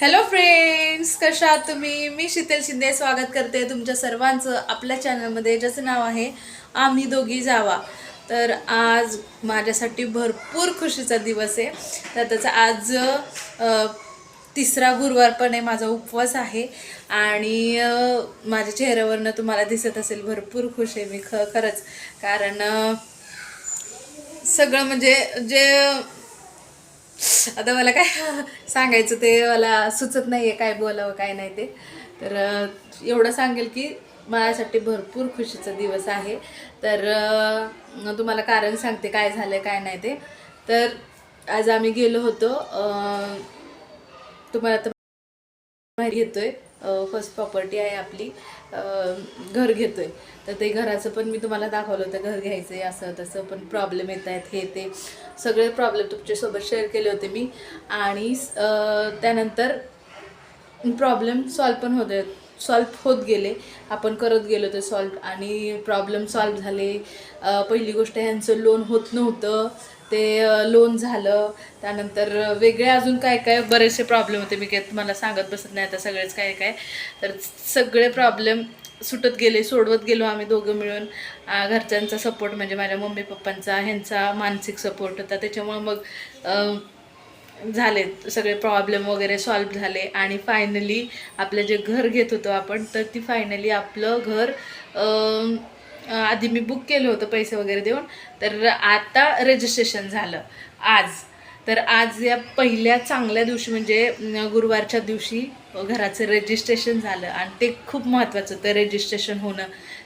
Hello friends कशा आहात तुम्ही? मी शीतल शिंदे. स्वागत करते तुमच्या सर्वांचं आपल्या चॅनलमध्ये ज्याचं नाव आहे आम्ही दोघी जावा. तर आज माझ्यासाठी भरपूर खुशीचा दिवस आहे. तर त्याचा आज तिसरा गुरुवार पण आहे माझा उपवास आहे. आणि माझ्या चेहऱ्यावरनं तुम्हाला दिसत असेल भरपूर खुश आहे मी. ख खरंच. कारण सगळं म्हणजे जे आता मला काय सांगायचं ते मला सुचत नाही आहे काय बोलावं काय नाही ते. तर एवढं सांगेल की माझ्यासाठी भरपूर खुशीचा दिवस आहे. तर तुम्हाला कारण सांगते काय झालं काय नाही ते. तर आज आम्ही गेलो होतो तुम्हाला तर माहिती आहे फर्स्ट प्रॉपर्टी आहे आपली. घर घेतो आहे तर ते घराचं पण मी तुम्हाला दाखवलं होतं घर घ्यायचं आहे असं तसं पण प्रॉब्लेम येत आहेत हे ते. सगळे प्रॉब्लेम तुमच्यासोबत शेअर केले होते मी. आणि त्यानंतर प्रॉब्लेम सॉल्व पण होते सॉल्व होत गेले. आपण करत गेलो ते सॉल्व आणि प्रॉब्लेम सॉल्व झाले. पहिली गोष्ट ह्यांचं लोन होत नव्हतं. ते लोन झालं. त्यानंतर वेगळे अजून काय काय बरेचसे प्रॉब्लेम होते. मी काय तुम्हाला सांगत बसत नाही आता सगळेच काय काय. तर सगळे प्रॉब्लेम सुटत गेले सोडवत गेलो आम्ही दोघं मिळून. घरच्यांचा सपोर्ट म्हणजे माझ्या मम्मी पप्पांचा ह्यांचा मानसिक सपोर्ट होता. त्याच्यामुळं मग झाले सगळे प्रॉब्लेम वगैरे सॉल्व झाले. आणि फायनली आपलं जे घर घेत होतो आपण तर ती फायनली आपलं घर आधी मी बुक केलं होतं पैसे वगैरे देऊन. तर आता रजिस्ट्रेशन झालं. आज. तर आज या पहिल्या चांगल्या दिवशी म्हणजे गुरुवारच्या दिवशी घराचं रजिस्ट्रेशन झालं आणि ते खूप महत्त्वाचं होतं रजिस्ट्रेशन होणं.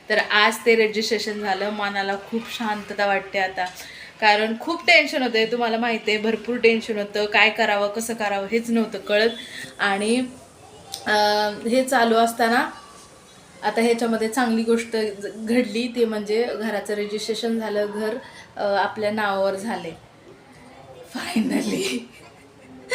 तर आज ते रजिस्ट्रेशन झालं. मनाला खूप शांतता वाटते आता. कारण खूप टेन्शन होतं तुम्हाला माहिती आहे भरपूर टेन्शन होतं. काय करावं कसं करावं हेच नव्हतं कळत. आणि हे चालू असताना आता ह्याच्यामध्ये चांगली गोष्ट घडली ते म्हणजे घराचं रजिस्ट्रेशन झालं घर आपल्या नावावर झाले फायनली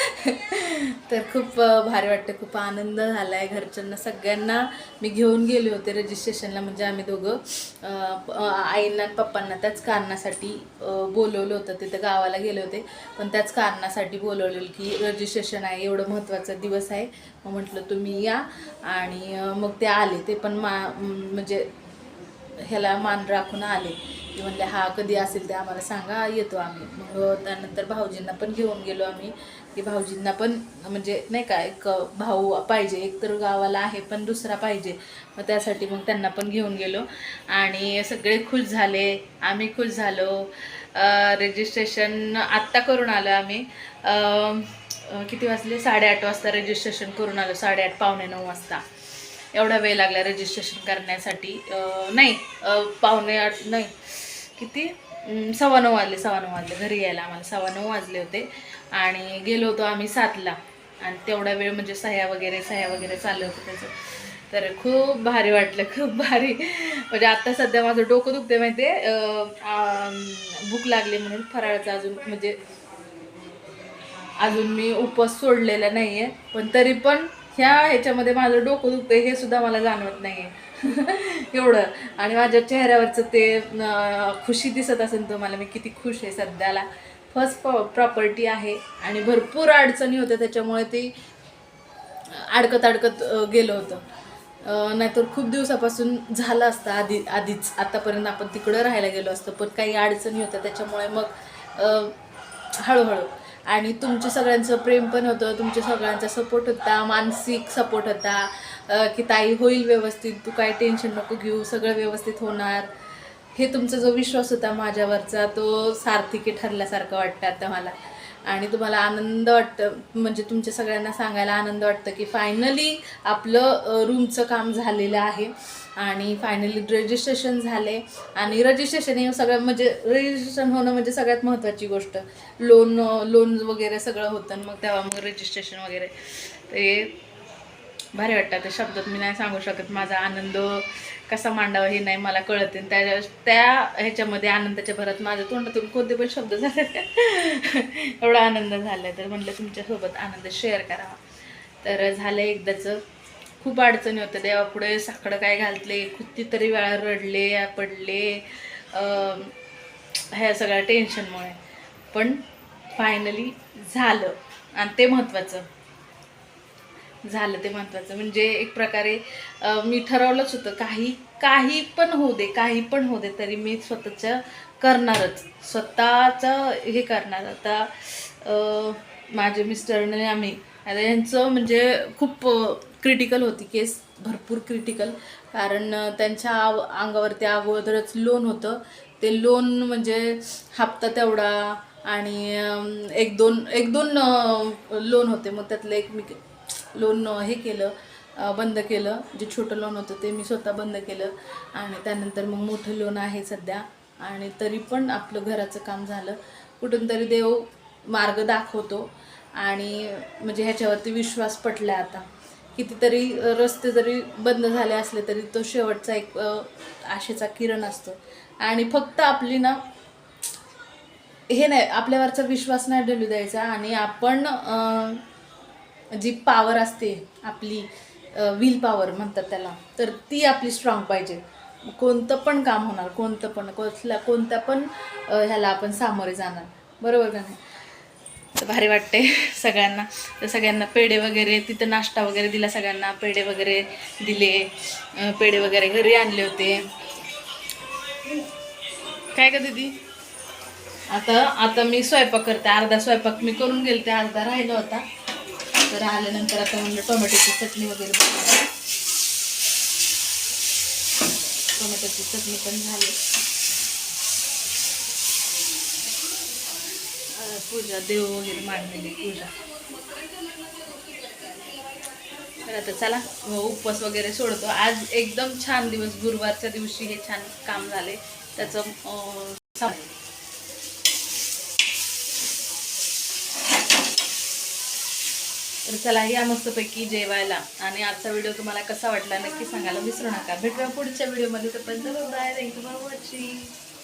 तर खूप भारी वाटतं. खूप आनंद झाला आहे घरच्यांना. सगळ्यांना मी घेऊन गेले होते रजिस्ट्रेशनला म्हणजे आम्ही दोघं आईंना आणि पप्पांना त्याच कारणासाठी बोलवलं होतं. तिथं गावाला गेले होते. पण त्याच कारणासाठी बोलवलेलं की रजिस्ट्रेशन आहे एवढं महत्त्वाचा दिवस आहे. मग म्हटलं तुम्ही या. आणि मग ते आले. ते पण मा म्हणजे ह्याला मान राखून आले. की म्हणले हा कधी असेल ते आम्हाला सांगा येतो आम्ही. मग त्यानंतर भाऊजींना पण घेऊन गेलो आम्ही. की भाऊजींना पण म्हणजे नाही का एक भाऊ पाहिजे. एक तर गावाला आहे पण दुसरा पाहिजे. मग त्यासाठी मग त्यांना पण घेऊन गेलो. आणि सगळे खुश झाले. आम्ही खुश झालो. रजिस्ट्रेशन आत्ता करून आलो आम्ही. किती वाजले? साडेआठ वाजता रजिस्ट्रेशन करून आलो. साडेआठ पावणे नऊ वाजता. एवढा वेळ लागला रजिस्ट्रेशन करण्यासाठी. नाही पावणे आठ नाही. किती? सव्वा नऊ वाजले सव्वा नऊ वाजले. घरी यायला आम्हाला सव्वा नऊ वाजले होते. आणि गेलो होतो आम्ही सातला. आणि तेवढा वेळ म्हणजे सह्या वगैरे सह्या वगैरे चाललं होतं त्याचं. तर खूप भारी वाटलं खूप भारी. म्हणजे आत्ता सध्या माझं डोकं दुखते माहिती आहे भूक लागली म्हणून फराळाचं अजून म्हणजे अजून मी उपवास सोडलेला नाही आहे पण तरी पण ह्या ह्याच्यामध्ये माझं डोकं दुखतं हे सुद्धा मला जाणवत नाही आहे एवढं. आणि माझ्या चेहऱ्यावरचं ते खुशी दिसत असेल तुम्हाला मी किती खुश आहे सध्याला. फर्स्ट प्रॉपर्टी आहे आणि भरपूर अडचणी होत्या त्याच्यामुळे ती अडकत अडकत गेलं होतं. नाहीतर खूप दिवसापासून झालं असतं आधी आधीच. आतापर्यंत आपण तिकडं राहायला गेलो असतो पण काही अडचणी होत्या त्याच्यामुळे मग हळूहळू. आणि तुमच्या सगळ्यांचं प्रेम पण होतं तुमच्या सगळ्यांचा सपोर्ट होता मानसिक सपोर्ट होता की ताई होईल व्यवस्थित तू काय टेन्शन नको घेऊ सगळं व्यवस्थित होणार. हे तुमचा जो विश्वास होता माझ्यावरचा तो सार्थकी ठरल्यासारखं वाटतं आता मला. आणि तुम्हाला आनंद वाटतं म्हणजे तुमच्या सगळ्यांना सांगायला आनंद वाटतं की फायनली आपलं रूमचं काम झालेलं आहे. आणि फायनली रजिस्ट्रेशन झाले. आणि रजिस्ट्रेशन हे सगळं म्हणजे रजिस्ट्रेशन होणं म्हणजे सगळ्यात महत्त्वाची गोष्ट. लोन लोन वगैरे सगळं होतं आणि मग तेव्हा मग रजिस्ट्रेशन वगैरे. ते भारी वाटतं. त्या शब्दात मी नाही सांगू शकत. माझा आनंद कसा मांडावा हे नाही मला कळत. त्या त्या ह्याच्यामध्ये आनंदाच्या भरात माझ्या तोंडातून कोणते पण शब्द झाले. एवढा आनंद झाला तर म्हटलं तुमच्यासोबत आनंद शेअर करावा. तर झालं एकदाचं. खूप अडचणी होत्या. देवापुढे साकडं काय घालतले कितीतरी वेळा रडले पडले ह्या सगळ्या टेन्शनमुळे पण फायनली झालं. आणि ते महत्त्वाचं झालं ते महत्त्वाचं म्हणजे एक प्रकारे मी ठरवलंच होतं काही काही पण होऊ दे काही पण होऊ दे तरी मी स्वतःचं करणारच. स्वतःचं हे करणार. आता माझे मिस्टरने आम्ही आता यांचं म्हणजे खूप क्रिटिकल होती केस भरपूर क्रिटिकल कारण त्यांच्या आव- अंगावरती अगोदरच लोन होतं. ते लोन म्हणजे हप्ता तेवढा आणि एक दोन एक दोन लोन होते. मग त्यातलं एक मी लोन हे केलं बंद केलं. जे छोटं लोन होतं ते मी स्वतः बंद केलं. आणि त्यानंतर मग मोठं लोन आहे सध्या. आणि तरी पण आपलं घराचं काम झालं. कुठून तरी देव मार्ग दाखवतो. आणि म्हणजे ह्याच्यावरती विश्वास पटला आता. कितीतरी रस्ते जरी बंद झाले असले तरी तो शेवटचा एक आशेचा किरण असतो. आणि फक्त आपली ना हे नाही आपल्यावरचा विश्वास नाही ढलू द्यायचा. आणि आपण जी पावर असते आपली विल पॉवर म्हणतात त्याला तर ती आपली स्ट्रॉंग पाहिजे. कोणतं पण काम होणार कोणतं पण कसल्या कोणत्या पण ह्याला आपण सामोरे जाणार. बरोबर का नाही? तर भारी वाटते सगळ्यांना. तर सगळ्यांना पेढे वगैरे तिथं नाश्ता वगैरे दिला सगळ्यांना पेढे वगैरे दिले पेढे वगैरे घरी आणले होते. काय का दीदी? आता आता मी स्वयंपाक करते अर्धा स्वयंपाक मी करून गेलते अर्धा राहिला होता. तर आल्यानंतर आता म्हणलं टोमॅटोची चटणी वगैरे टोमॅटोची चटणी पण झाली. पूजा देव वगैरे मांडलेली पूजा. तर आता चला उपवास वगैरे सोडतो. आज एकदम छान दिवस गुरुवारच्या दिवशी हे छान काम झाले त्याचं तर चला या मस्तपैकी जेवायला. आणि आजचा व्हिडिओ तुम्हाला कसा वाटला नक्की सांगायला विसरू नका. भेटूया पुढच्या व्हिडिओमध्ये तर पण बाय थँक्यू फॉर वॉचिंग